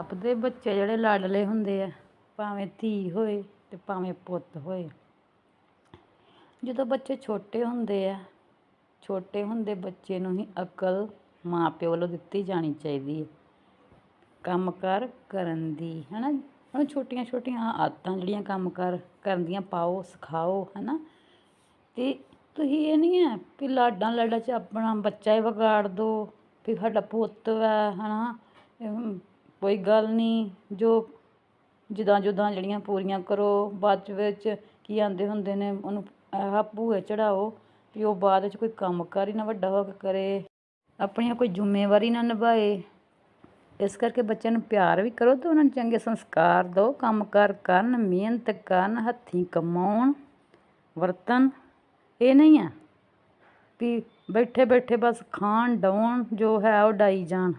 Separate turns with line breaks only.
ਆਪਦੇ ਬੱਚੇ ਜਿਹੜੇ ਲਾਡਲੇ ਹੁੰਦੇ ਆ, ਭਾਵੇਂ ਧੀ ਹੋਏ ਅਤੇ ਭਾਵੇਂ ਪੁੱਤ ਹੋਏ। ਜਦੋਂ ਬੱਚੇ ਛੋਟੇ ਹੁੰਦੇ ਆ, ਛੋਟੇ ਹੁੰਦੇ ਬੱਚੇ ਨੂੰ ਹੀ ਅਕਲ ਮਾਂ ਪਿਓ ਵੱਲੋਂ ਦਿੱਤੀ ਜਾਣੀ ਚਾਹੀਦੀ ਹੈ ਕੰਮ ਕਾਰ ਕਰਨ ਦੀ ਹੈ ਨਾ ਉਹਨੂੰ ਛੋਟੀਆਂ ਛੋਟੀਆਂ ਆਦਤਾਂ ਜਿਹੜੀਆਂ ਕੰਮ ਕਾਰ ਕਰਨ ਦੀਆਂ, ਪਾਓ, ਸਿਖਾਓ ਹੈ ਨਾ ਅਤੇ ਤੁਸੀਂ ਇਹ ਨਹੀਂ ਹੈ ਵੀ ਲਾਡਾਂ ਲਾਡਾਂ 'ਚ ਆਪਣਾ ਬੱਚਾ ਹੀ ਵਿਗਾੜ ਦਿਓ ਵੀ ਸਾਡਾ ਪੁੱਤ ਹੈ ਹੈ ਨਾ ਕੋਈ ਗੱਲ ਨਹੀਂ, ਜੋ ਜਿੱਦਾਂ ਜਿੱਦਾਂ ਜਿਹੜੀਆਂ ਪੂਰੀਆਂ ਕਰੋ, ਬਾਅਦ 'ਚ ਵਿੱਚ ਕੀ ਆਂਦੇ ਹੁੰਦੇ ਨੇ, ਉਹਨੂੰ ਆਹ ਭੂਏ ਚੜਾਓ ਵੀ ਉਹ ਬਾਅਦ ਵਿੱਚ ਕੋਈ ਕੰਮ ਕਾਰ ਹੀ ਨਾ, ਵੱਡਾ ਹੋ ਕੇ ਕਰੇ। ਆਪਣੀਆਂ ਕੋਈ ਜ਼ਿੰਮੇਵਾਰੀ ਨਾ ਨਿਭਾਏ। ਇਸ ਕਰਕੇ ਬੱਚਿਆਂ ਨੂੰ ਪਿਆਰ ਵੀ ਕਰੋ ਅਤੇ ਉਹਨਾਂ ਨੂੰ ਚੰਗੇ ਸੰਸਕਾਰ ਦਿਓ। ਕੰਮ ਕਾਰ ਕਰਨ, ਮਿਹਨਤ ਕਰਨ, ਹੱਥੀਂ ਕਮਾਉਣ, ਵਰਤਣ, ਇਹ ਨਹੀਂ ਆ ਵੀ ਬੈਠੇ ਬੈਠੇ ਬਸ ਖਾਣ, ਡਾਉਣ, ਜੋ ਹੈ ਉਹ ਡਾਈ ਜਾਣ।